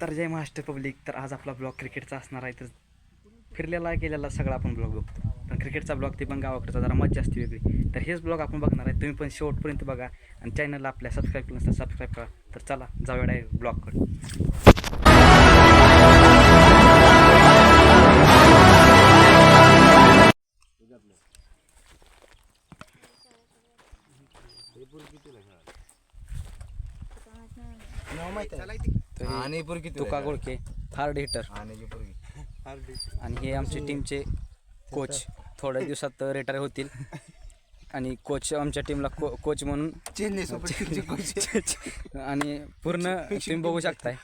तर जय महाराष्ट्र पब्लिक. तर आज आपला ब्लॉग क्रिकेटचा असणार आहे. तर फिरलेला गेलेला सगळा आपण ब्लॉग बघतो. पण क्रिकेटचा ब्लॉग ते पण गावाकडचा जरा मजा असते वेगळी. तर हेच ब्लॉग आपण बघणार आहे. तुम्ही पण शेवटपर्यंत बघा. आणि चॅनलला आपल्या सबस्क्राईब केलं नसता सबस्क्राईब करा. तर चला जाऊया डायरेक्ट ब्लॉगकडे तर आणि पोरगी तुका गोळके हार्ड हिटर आणि आणि हे आमचे टीमचे कोच थोड्या दिवसात रिटायर होतील. आणि कोच आमच्या टीमला को कोच म्हणून चेन्नई कोच आणि पूर्ण तुम्ही बघू शकताय.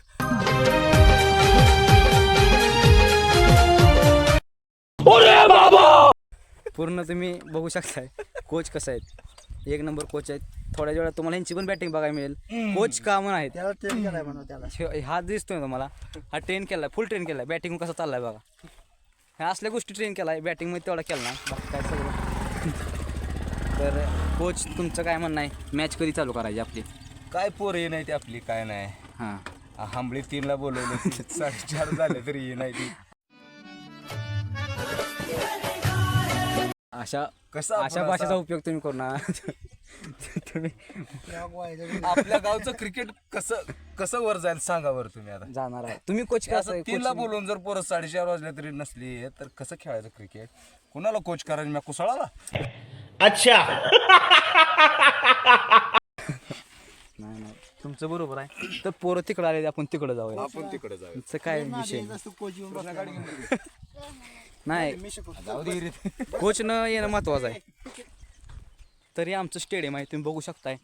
पूर्ण तुम्ही बघू शकताय. कोच कसं आहेत? एक नंबर कोच आहेत. थोड्या वेळात तुम्हाला यांची पण बॅटिंग बघायला मिळेल. कोच का म्हणून आहेत? त्याला ट्रेन केलाय म्हणा त्याला. हे- हा दिसतोय तुम्हाला. हा ट्रेन केलाय फुल ट्रेन केलाय. बॅटिंग कसा चाललाय बघा. ह्या असल्या गोष्टी ट्रेन केलाय. बॅटिंगमध्ये तेवढा केला नाही. बाकी काय सगळं. तर कोच तुमचं काय म्हणणं आहे? मॅच कधी चालू करायची आपली? काय पोर ये नाही ती आपली काय नाही. हां. हांबळी तीनला बोलवलं साडेचार झाले तरी ये नाही ती. अशा कसं आपण अशा असा- भाषेचा उपयोग तुम्ही करू ना. तुम्ही आपल्या गावचं क्रिकेट कसं कसं वर जाईल सांगा बरं तुम्ही आता. जाणार आहे. तुम्ही कोच असं तीनला बोलून जर पोरं साडेचार वाजले तरी नसली तर कसं खेळायचं क्रिकेट कुणाला कोच करायचं? मी कुसळाला? नाही नाही. तुमचं बरोबर आहे. तर पोरं तिकडं आले आपण तिकडं जाऊया. आपण तिकडे जाऊ तुमचं काय विषय? नाही. नाही. जाऊ दे रे. कोच न येणं महत्वाचं आहे. तरी आमचं स्टेडियम आहे तुम्ही बघू शकताय.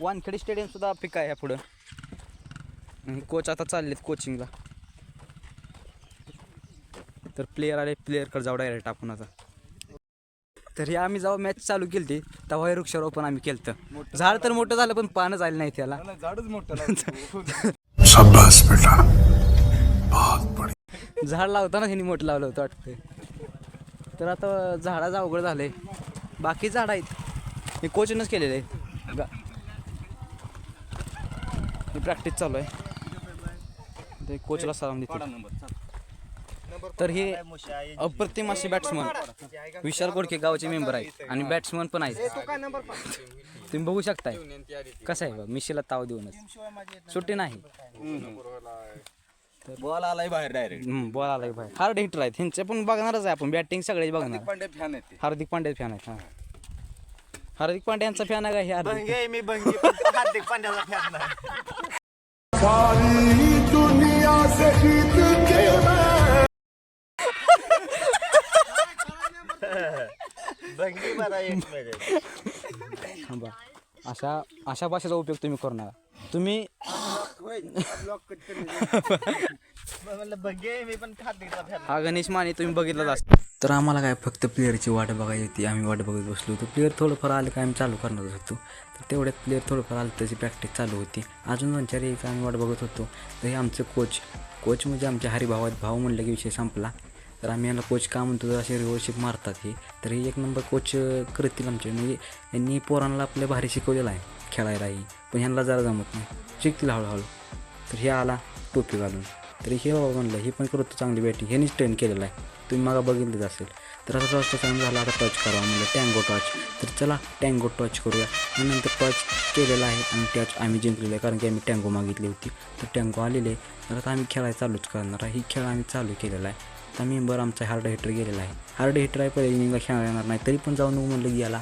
वानखेडे स्टेडियम सुद्धा पिका आहे ह्या पुढं कोच आता चाललेत कोचिंगला तर प्लेयर आले प्लेअरकडे जाऊ डायरेक्ट आपण आता. तर आम्ही जेव्हा मॅच चालू केली तेव्हा हे वृक्षारोपण आम्ही केलं झाड तर मोठं झालं पण पानं झालं नाही त्याला नाही, झाडच मोठं झाड लावताना ह्यांनी मोठं लावलं होतं वाटतं तर आता झाडाचं अवघड झालं आहे बाकी झाड आहेत. हे कोचनच केलेलं आहे गा ही प्रॅक्टिस चालू आहे. ते कोचला सलाम देते. तर हे अप्रतिम असे बॅट्समन विशाल गोडके गावचे मेंबर आहेत. आणि बॅट्समन पण आहेत. तुम्ही बघू शकताय. कसं आहे बा मिशीला ताव देऊनच. सुट्टी नाही. बॉल आलाय बाहेर डायरेक्ट बॉल आलाय भाई हार्ड हिटर आहेत. ह्यांचे पण बघणारच आहे आपण. बॅटिंग सगळे बघणार. पांडे फॅन आहेत ते. हार्दिक पांड्या फॅन आहेत हा. हार्दिक पांड्यांचा फॅन आहे का हे हार्दिक? मी बंगी हार्दिक पांड्याचा फॅन नाही. मला एक मिनिट. थांबा. अशा अशा भाषेचा उपयोग तुम्ही करू नका तुम्ही हा गणेश माने तुम्ही बघितलं असत तर आम्हाला काय फक्त प्लेअरची वाट बघायची होती. आम्ही वाट बघत बसलो होतो. प्लेअर थोडंफार आलं काय आम्ही चालू करणार होतो. तर तेवढ्यात प्लेअर थोडंफार आलं त्याची प्रॅक्टिस चालू होती. अजून दोन चार एक आम्ही वाट बघत होतो. तर हे आमचे कोच कोच म्हणजे आमचे हरिभावात भाऊ म्हणलं की विषय संपला. तर आम्ही यांना कोच का म्हणतो? तर असे व्यवस्थित मारतात हे. तर हे एक नंबर कोच करतील आमचे. म्हणजे यांनी पोरांना आपल्या भारी शिकवलेलं आहे. खेळायलाही पण ह्यांना जरा जमत नाही. शिकतील हळूहळू. तर हे आला टोपी घालून. तर हे बाबा म्हणलं हे पण करतो चांगली बॅटिंग ह्यानीच ट्रेन केलेलं आहे. तुम्ही मागा बघितलंच असेल. तर असं टॉचचा टाईम झाला आता टच करावा म्हणलं टँगो टॉच तर चला टँगो टॉच करूया. आणि नंतर टॉच केलेला आहे आणि टॉच आम्ही जिंकलेलं आहे कारण की आम्ही टँगो मागितली होती. तर टँगो आलेले. आहे तर आता आम्ही खेळायला चालूच करणार आहे. ही खेळ आम्ही चालू केलेला आहे. आता मेंबर आमचा हार्ड हिटर गेलेला आहे. हार्ड हिटर आहे पहिले इनिंगला खेळणार येणार नाही तरी पण जाऊन म्हणलं गेला.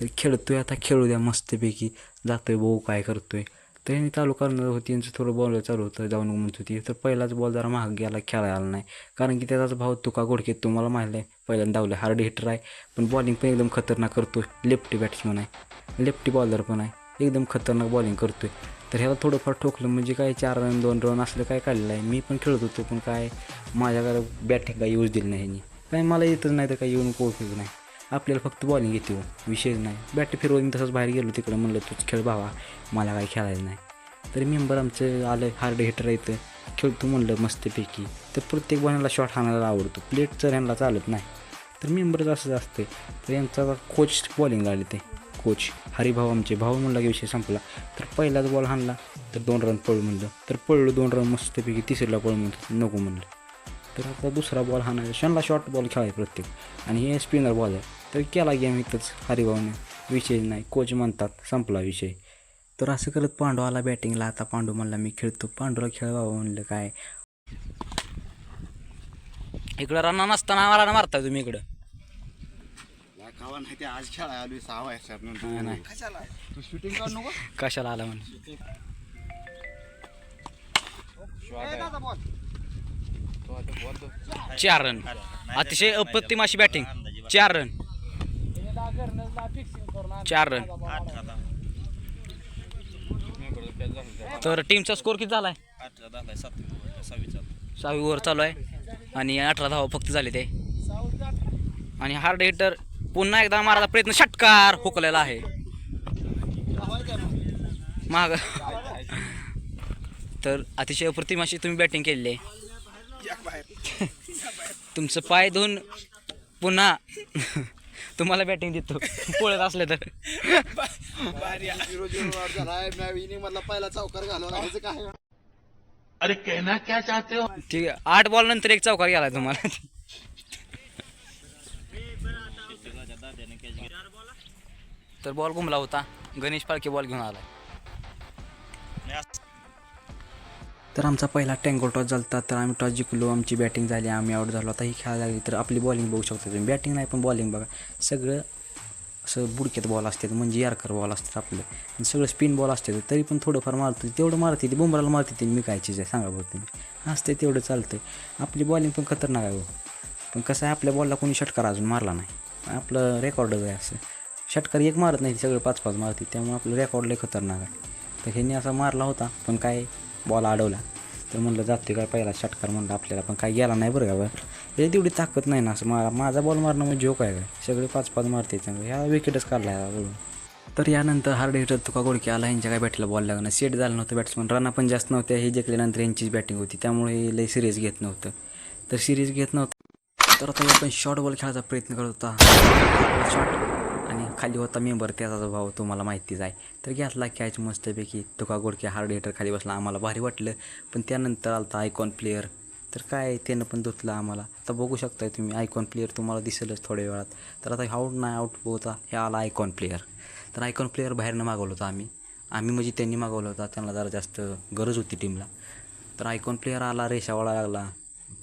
तर खेळतोय आता खेळू द्या मस्तपैकी. जातोय भाऊ काय करतोय. तर यांनी चालू करणार होती यांचं थोडं बॉल चालू होतं जाऊन म्हणत होती. तर पहिलाच बॉल जरा महाग गेला खेळायला आला नाही. कारण की त्याचाच भाव तुका गोडके तुम्हाला माहिती आहे पहिल्यांदा धावलं हार्ड हिटर आहे. पण बॉलिंग पण एकदम खतरनाक करतो लेफ्टी बॅट्समन आहे. लेफ्टी बॉलर पण आहे. एकदम खतरनाक बॉलिंग करतोय. तर ह्याला थोडंफार ठोकलं म्हणजे काय चार रन दोन रन असलं काय काढलेलं आहे. मी पण खेळत होतो पण काय माझ्याकडे बॅटिंग काय यूज दिली नाही ह्यांनी. काय मला येतच नाही तर काय येऊन उपयोग नाही. आपल्याला फक्त बॉलिंग येते हो. विषय नाही. बॅट फिरवून तसंच बाहेर गेलो तिकडं म्हणलं तूच खेळ भावा. मला काय खेळायचं नाही. तरी मेंबर आमचं आलं हार्ड हिटर येतं खेळतो म्हणलं मस्तपैकी. तर प्रत्येक बनाला शॉट हाणायला आवडतो. प्लेट जर ह्यांना चालत नाही. तर मेंबरच असंच असते तर यांचा कोच बॉलिंग आले ते. कोच हरिभाऊ आमचे. भाऊ म्हणला की विषय संपला. तर पहिलाच बॉल हाणला. तर दोन रन पळू म्हणलं. तर पळलो दोन रन मस्तपैकी. तिसरीला पळू म्हणलं नको म्हणलं. तर आता दुसरा बॉल हाणायचा. शनला शॉर्ट बॉल खेळायचा प्रत्येक. आणि हे स्पिनर बॉल आहे तर केला गेम इथंच हरिभाऊने. विषय नाही कोच म्हणतात संपला विषय. तर असं करत पांडू आला बॅटिंगला आता पांडू म्हणला मी खेळतो. पांडूला खेळ बाबा म्हणलं काय? इकडं रन्ना नसताना मला ना मारताय तुम्ही इकडं. खावा नाही ते आज खेळायला आलोय सहा नाही, तू शूटिंग करू नको. कशाला आला म्हणून? चार रन अतिशय अप्रतिम अशी बॅटिंग चार रन चार रन. तर टीमचा स्कोर किती झालाय? सहावी ओव्हर चालू आहे. आणि अठरा धावा फक्त झाले ते. आणि हार्ड हिटर पुन्हा एकदा मारायचा प्रयत्न षटकार हुकलेला आहे. माग. तर अतिशय अप्रतिम अशी तुम्ही बॅटिंग केलेली आहे. तुमचं पाय धुवून पुन्हा तुम्हाला बॅटिंग देतो. पळत असले तर. मधला पहिला चौकार घालवला काय अरे कहना क्या चाहते हो? ठीक आहे. आठ बॉल नंतर एक चौकार गेला तुम्हाला. तर बॉल घुमला होता. गणेश पाळके बॉल घेऊन आला तर आमचा पहिला टँगो टॉस झाला तर आम्ही टॉस जिंकलो. आमची बॅटिंग झाली आम्ही आउट झालो. आता ही खेळायला लागली तर आपली बॉलिंग बघू शकतो तुम्ही. बॅटिंग नाही पण बॉलिंग बघा. सगळं असं बुडक्यात बॉल असतात म्हणजे यारकर बॉल असतात आपलं. आणि सगळं स्पिन बॉल असते तरी पण थोडंफार मारतो. तेवढं मारते ती बुमराला मारते ती मी काय चीज आहे? सांगा बरं तुम्ही. असते तेवढं चालतं आपली बॉलिंग पण खतरनाक आहे हो. पण कसं आहे आपल्या बॉलला कोणी षटकार अजून मारला नाही. आपलं रेकॉर्डच आहे असं. षटकार एक मारत नाही सगळं पाच पाच मारते त्यामुळे आपलं रेकॉर्डलाही खतरनाक आहे. तर ह्यांनी असा मारला होता पण काय बॉल अडवला. तर म्हणलं जाते काय पहिला षटकार? म्हणलं आपल्याला पण काय गेला नाही बरं का बरं. हे तेवढी ताकद नाही ना असं मला माझा बॉल मारणं म्हणजे जोक आहे काय सगळे पाच पाच मारते त्यामुळे ह्या विकेटच काढला ह्या बघून तर यानंतर हार्ड हिटर तुका गोडकी आला यांच्या काय बॅटला बॉल लागणं? सेट झालं नव्हतं बॅट्समन रना पण जास्त नव्हत्या हे जिंकल्यानंतर यांचीच बॅटिंग होती. त्यामुळे हे लई सिरियस घेत नव्हतं. तर सिरीज घेत नव्हतं. तर आता आपण शॉर्ट बॉल खेळायचा प्रयत्न करत होता. शॉर्ट आणि खाली होता मेंबर त्याचा भाव तुम्हाला माहितीच आहे. तर घेतला कॅच मस्तपैकी. तुका गोडके हार्ड हिटर खाली बसला. आम्हाला भारी वाटलं. पण त्यानंतर आलता आयकॉन प्लेअर तर काय त्यानं पण धुतलं आम्हाला. आता बघू शकताय तुम्ही आयकॉन प्लेअर तुम्हाला दिसेलच थोड्या वेळात. तर आता आऊट नाही आऊट होता हे आला आयकॉन प्लेअर तर आयकॉन प्लेअर बाहेरनं मागवलं होतं आम्ही. आम्ही म्हणजे त्यांनी मागवलं होता. त्यांना जरा जास्त गरज होती टीमला तर आयकॉन प्लेअर आला रेषावाळा लागला.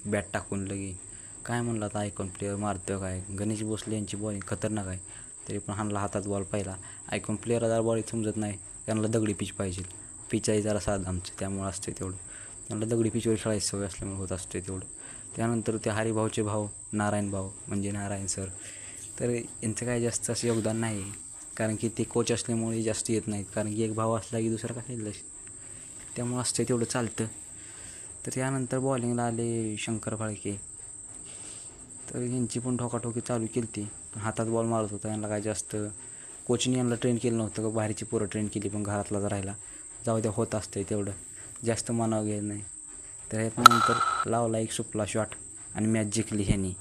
बॅट टाकून लगे. काय म्हणला आता आयकॉन प्लेअर मारतो काय? गणेश भोसले यांची बॉलिंग खतरनाक आहे. तरी पण हाणला हातात बॉल पाहिला. ऐकून प्लेअर जरा बॉल समजत नाही. त्यांना दगडी पिच पाहिजे. पिच आहे जरा साध आमचं त्यामुळे असते तेवढं. त्यांना दगडी पिचवर खेळायची सवय असल्यामुळे होत असते तेवढं. त्यानंतर ते हरिभाऊचे भाऊ नारायण भाऊ म्हणजे नारायण सर तर यांचं काय जास्त असं योगदान नाही. कारण की ते कोच असल्यामुळे जास्त येत नाहीत. कारण की एक भाव असला की दुसरा काय त्यामुळे असते तेवढं चालतं. तर त्यानंतर बॉलिंगला आले शंकर फाळके. तर यांची पण ठोकाठोकी चालू केली ती पण हातात बॉल मारत होता यांना काय जास्त कोचने यांना ट्रेन केलं नव्हतं का? बाहेरची पोरं ट्रेन केली पण घरातलाच राहिला. जाऊ द्या होत असते तेवढं. जास्त मानावं गेलं नाही. तर ह्याच्यानंतर लावला एक सुपला शॉट आणि मॅच जिंकली ह्यांनी.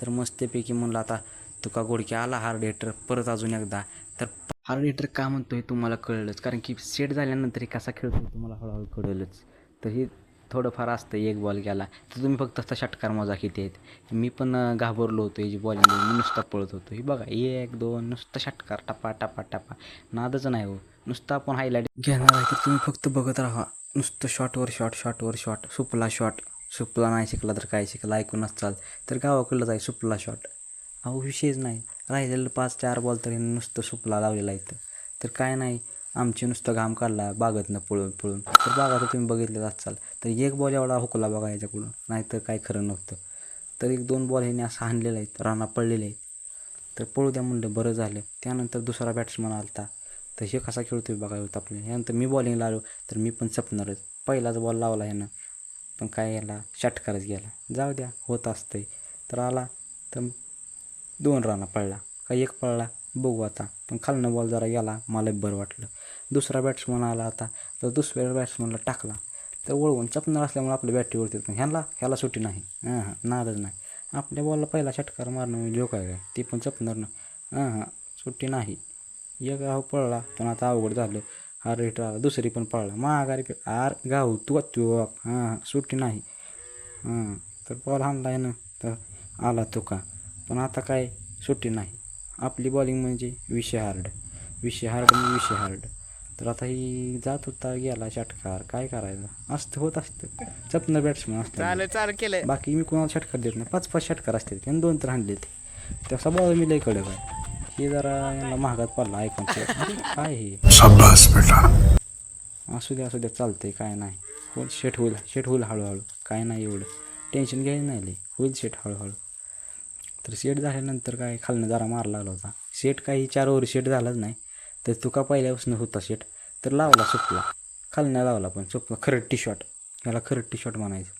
तर मस्तपैकी म्हणलं आता तुका गोडके आला हार्ड हिटर परत अजून एकदा. तर हार्ड हिटर का म्हणतो हे तुम्हाला कळलंच. कारण की सेट झाल्यानंतर हे कसा खेळतो तुम्हाला हळूहळू कळलंच. तर हे थोडंफार असतं एक बॉल गेला तर तुम्ही फक्त असा षटकार मजा किती आहेत. मी पण घाबरलो होतो ही जी बॉलिंग मी नुसता पळत होतो. हे बघा एक दोन नुसतं षटकार टपा टपा टपा. नादच नाही हो. नुसतं आपण हायलाईट घेणार आहे की तुम्ही फक्त बघत राहा. नुसतं शॉटवर शॉट शॉटवर शॉट सुपला शॉट सुपला नाही शिकला तर काय शिकला? ऐकूनच चाल. तर गावाकडलं जाईल सुपला शॉट अहो विषयच नाही. राहिलेलं पाच चार बॉल तरी नुसतं सुपला लावलेला इथं. तर काय नाही. आमची नुसतं घाम काढला बागतनं पळून पळून. तर बागात तुम्ही बघितलं चाल तर एक बॉल एवढा हुकला बघा याच्याकडून नाहीतर काय खरं नव्हतं. तर एक दोन बॉल ह्याने असं हाणलेलं आहेत राणा पडलेले आहेत. तर पळू द्या म्हणलं बरं झालं. त्यानंतर दुसरा बॅट्समन आलता. तर हे कसा खेळतोय बघा होतं आपल्याला. ह्यानंतर मी बॉलिंगला आलो तर मी पण चपणारच पहिलाच बॉल लावला ह्यानं पण काय याला षटकारच गेला. जाऊ द्या होत असतंय. तर आला तर दोन राना पडला का एक पळला? बघू आता. पण खालनं बॉल जरा गेला मला बरं वाटलं. दुसरा बॅट्समन आला आता. तर दुसऱ्या बॅट्समनला टाकला. तर वळवून चपणार असल्यामुळे आपल्या बॅटरीवरती पण ह्याला ह्याला सुट्टी नाही. हां हां नादच नाही. आपल्या बॉलला पहिला षटकार मारणं म्हणजे जोक आहे काय? ती पण चपणार ना. हां हां सुट्टी नाही. एक गाव पळला पण आता अवघड झालं. हा रेट आला. दुसरी पण पळला. माघारी पे आर गाव तू तू हां सुट्टी नाही. हां तर बॉल हाणला आहे ना. तर आला तुका पण आता काय? सुट्टी नाही. आपली बॉलिंग म्हणजे विषय हार्ड विषय हार्ड म्हणजे विषय हार्ड तर आता ही जात होता गेला षटकार. काय करायचं? असतं होत असतं. चपनं बॅट्समन असतं चालू चालू केलंय. बाकी मी कोणाला षटकार देत नाही. पाच पाच षटकार असते आणि दोन तर हाणले ते. तसा बॉल मी लई कडक आहे. हे जरा यांना महागात पडला ऐकून. काय हे? असू द्या असू द्या. चालतंय काय नाही. होईल शेट होईल. शेट होईल हळूहळू. काय नाही एवढं. टेन्शन घ्यायचं नाही लई होईल शेट हळूहळू. तर सेट झाल्यानंतर काय खालनं जरा मार लागला होता. सेट काही चार ओव्हर सेट झालाच नाही. तर तुका पहिल्यापासून होता सेट तर लावला सुपला खालनं लावला पण सुपला खरं टी शॉट ह्याला खरं टी शॉट म्हणायचं.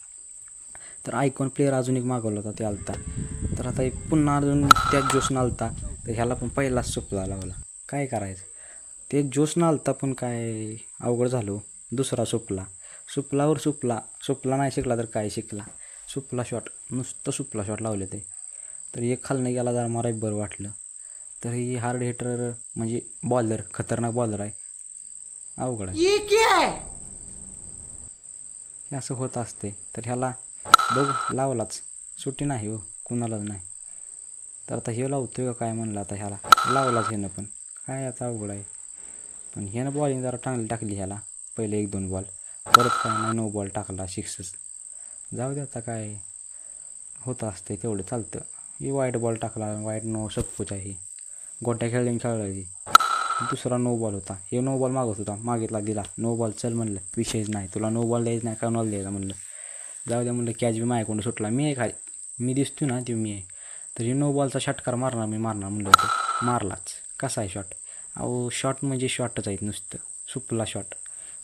तर आयकॉन प्लेअर अजून एक मागवला होता ते आलता. तर आता एक पुन्हा अजून त्याच जोशनं आलता. तर ह्याला पण पहिलाच सुपला लावला. काय करायचं? ते जोशनं आलता पण काय अवघड झालो हो. दुसरा सुपला सुपलावर सुपला सुपला नाही शिकला तर काय शिकला? सुपला शॉट नुसतं सुपला शॉट लावले ते. तर एक खालनं गेला जरा मला बरं वाटलं. तर ही हार्ड हिटर म्हणजे बॉलर खतरनाक बॉलर आहे. अवघड आहे. हे असं होत असते. तर ह्याला बघ लावलाच. सुट्टी नाही हो कुणालाच नाही. तर आता हे लावतोय का काय म्हणलं आता ह्याला? लावलाच ह्यानं पण. काय आता अवघड आहे. पण ह्यानं बॉलिंग जरा चांगली टाकली ह्याला. पहिले एक दोन बॉल परत काय नाही नो बॉल टाकला सिक्सच जाऊ दे आता काय होत असते तेवढं चालतं. ही वाईट बॉल टाकला वाईट नो सपोच आहे गोट्या खेळून खेळायची दुसरा नो बॉल होता. हे नो बॉल मागत होता. मागितला दिला. नो बॉल चल म्हणलं. विषयच नाही. तुला नो बॉल द्यायचं नाही का नॉल द्यायचा म्हणलं. जाऊ द्या म्हणलं कॅच बी माझ्याकडून सुटला. मी आहे. काय मी दिसतो ना ते मी आहे. तर हे नो बॉलचा षटकार मारणार मी मारणार म्हणलं होतं. मारलाच. कसा आहे शॉट अहो शॉट म्हणजे शॉटच आहेत नुसतं. सुपला शॉट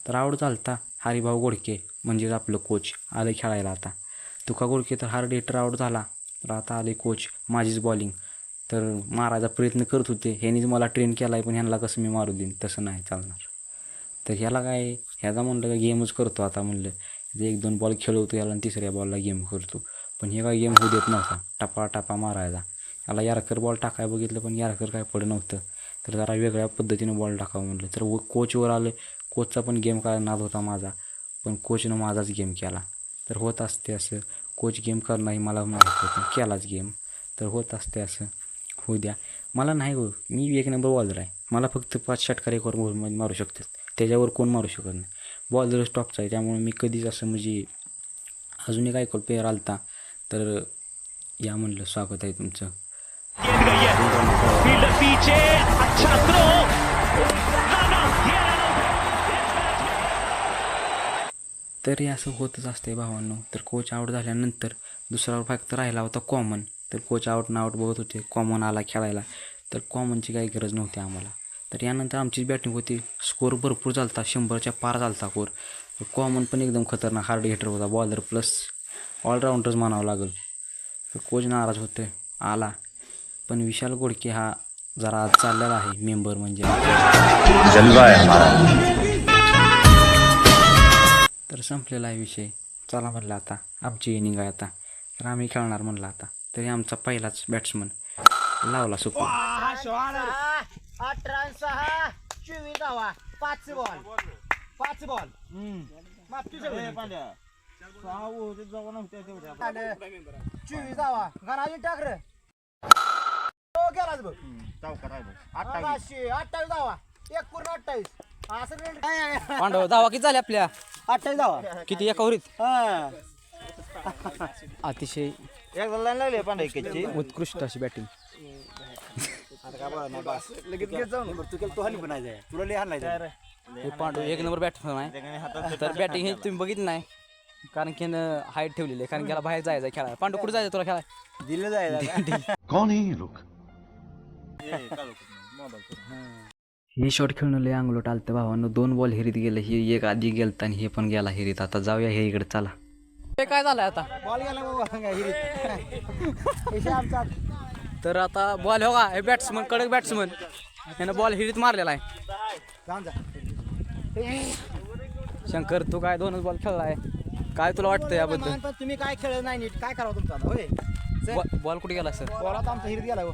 तर आवड चालता हरिभाऊ गोडके म्हणजेच आपलं कोच आलं खेळायला आता. तुका गोडके तर हार्ड हिटर आऊट झाला. तर आता आले कोच माझीच बॉलिंग तर मारायचा प्रयत्न करत होते. ह्यानीच मला ट्रेन केला आहे पण ह्यांना कसं मी मारू देईन? तसं नाही चालणार. तर ह्याला काय ह्याचा म्हणलं का गेमच करतो आता म्हणलं. एक दोन बॉल खेळवतो याला आणि तिसऱ्या बॉलला गेम करतो. पण हे काय गेम होऊ देत नव्हता. टपा टपा मारायचा. याला यारकर बॉल टाकाय बघितलं पण यारकर काय पडलं नव्हतं. तर जरा वेगळ्या पद्धतीनं बॉल टाकावं म्हटलं तर व कोचवर आलं. कोचचा पण गेम करायला नाद होता माझा. पण कोचनं माझाच गेम केला. तर होत असते असं. कोच गेम करणंही मला माहीत होतं. केलाच गेम. तर होत असते असं. होऊ द्या. मला नाही हो मी एक नंबर बॉलर आहे. मला फक्त पाच षटकार एक ओव्हरमध्ये मारू शकतात. त्याच्यावर कोण मारू शकत नाही. बॉलर स्टॉपचा आहे. त्यामुळे मी कधीच असं म्हणजे अजूनही काय कॉल प्लेअर आलता. तर या म्हणलं. स्वागत आहे तुमचं. तरी असं होतच असते भावांनो. तर कोच आऊट झाल्यानंतर दुसरा फक्त राहिला होता कॉमन तर कोच आऊट ना आऊट बघत होते कॉमन आला खेळायला. तर कॉमनची काही गरज नव्हती आम्हाला. तर यानंतर आमची बॅटिंग होती स्कोर भरपूर चालता शंभरच्या पार चालता कोर कॉमन पण एकदम खतरनाक हार्ड हिटर होता बॉलर प्लस ऑलराऊंडरच म्हणावं लागेल. तर कोच नाराज होते आला. पण विशाल गोडके हा जरा आज चाललेला आहे मेंबर म्हणजे. संपलेला आहे विषय. चला म्हणलं आता. आमची इनिंग आहे आता. तर आम्ही खेळणार म्हणलं आता. तरी आमचा पहिलाच बॅट्समन लावला सुपर. अठरा सहा. चोवीस धावा. पाच बॉल पाच बॉल चोवीस धावा. घराली टाक रे. तो गेलाच बघ. अठ्ठावीस अठ्ठावीस धावा. एक पूर्ण अठ्ठावीस. पांडव धावा किती झाले आपल्या? अठ्ठावीस धावा किती? एका ओव्हरीत हा. अतिशय लागली एकेची उत्कृष्ट अशी बॅटिंग नाही हे पांडव एक नंबर बॅट्समन आहे. तर बॅटिंग हे तुम्ही बघितलं नाही. कारण की हाईट ठेवलेली आहे. कारण की याला बाहेर जायचं खेळायला. पांडव कुठे जायचं तुला खेळायला? दिलं है ये लोग हे शॉट खेळून लय अंगलोट आलतं भावानं दोन बॉल हिरीत गेलं हे एक आधी गेलता आणि हे पण गेला हिरीत. आता जाऊया हे इकडे चला. हे काय झालंय आता? बॉल गेला आमचा तर आता बॉल हो का? हे बॅट्समन कडक बॅट्समन यानं बॉल हिरीत मारलेला आहे. शंकर तू काय दोनच बॉल खेळलाय? काय तुला वाटतं याबद्दल? तुम्ही काय खेळ नाही नीट? काय करावं तुमचं होय. बॉल कुठे गेला सर? बॉल आता आमचा हिरीत गेला हो.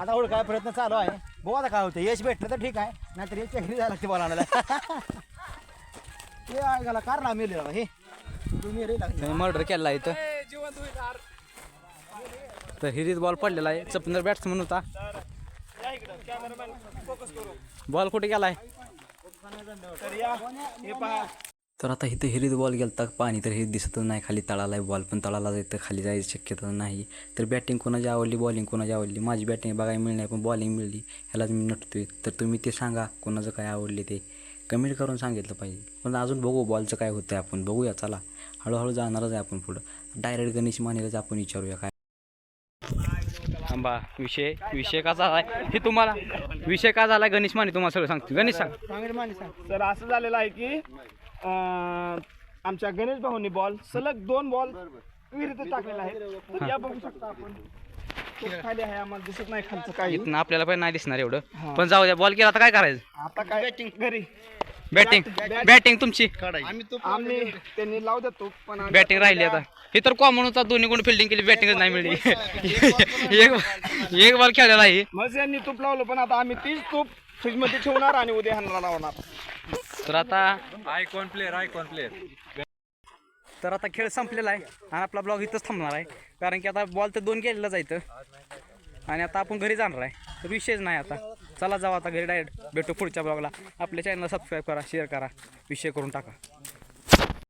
आता ओळखाय प्रयत्न चालू आहे. बघू आता काय होतं यश भेटलं तर ठीक आहे. नाहीतर यश घरी जायला लागते बॉल आणायला हे आहे गेला कार ना मेले हे. तुम्ही रे लागले. मर्डर केला इथं. तर हिरीत बॉल पडलेला आहे. चपनर बॅट्समन होता. बॉल कुठे गेलाय? तर आता इथं हिरीत बॉल गेलता पाणी तर हे दिसतच नाही खाली तळाला आहे बॉल पण तळाला जायचं खाली जायची शक्यता नाही. तर बॅटिंग कोणाची आवडली बॉलिंग कोणाची आवडली? माझी बॅटिंग बघायला मिळली नाही पण बॉलिंग मिळली. ह्यालाच मी नटतोय. तर तुम्ही ते सांगा कोणाचं काय आवडले ते. कमेंट करून सांगितलं पाहिजे. पण अजून बघू बॉलचं काय होतं आपण. बघूया चला. हळूहळू जाणारच आहे आपण पुढं. डायरेक्ट गणेश मानेलाच आपण विचारूया काय. थांबा विषय विषय का झालाय? हे तुम्हाला विषय का झालाय? गणेश माने तुम्हाला सगळं सांगतो गणेश सांग. तर असं झालेलं आहे की अं, आमच्या गणेश भाऊनी बॉल सलग दोन बॉल विहिरीत टाकलेला आहे तर या बघू शकता आपण. तो खाली आहे आम्हाला दिसत नाही खालचं काही. इथनं आपल्याला पण नाही दिसणार एवढं. पण जाऊ द्या बॉल केला तर काय करायचं? आता काय? घरी. बॅटिंग बॅटिंग तुमची. आम्ही त्यांनी लाव देतो पण आम्ही- बॅटिंग राहिली आता. हे तर कॉमन होता दोन्ही कोण फिल्डिंग केली बॅटिंगच नाही मिळली. एक एक बॉल खेळलेला आहे. मग यांनी तूप लावलं पण आता आम्ही तीच तूप फ्रीजमध्ये ठेवणार आणि उद्या ह्यांना लावणार. तर आता आयकॉन प्लेअर आयकॉन प्लेअर तर आता खेळ संपलेला आहे आणि आपला ब्लॉग इथंच थांबणार आहे. कारण की आता बॉल तर दोन केलेलं जायचं आणि आता आपण घरी जाणार आहे. तर विषयच नाही आता. चला जाऊ आता घरी डायरेक्ट भेटू पुढच्या ब्लॉगला आपल्या चॅनलला सबस्क्राईब करा शेअर करा. विषय करून टाका.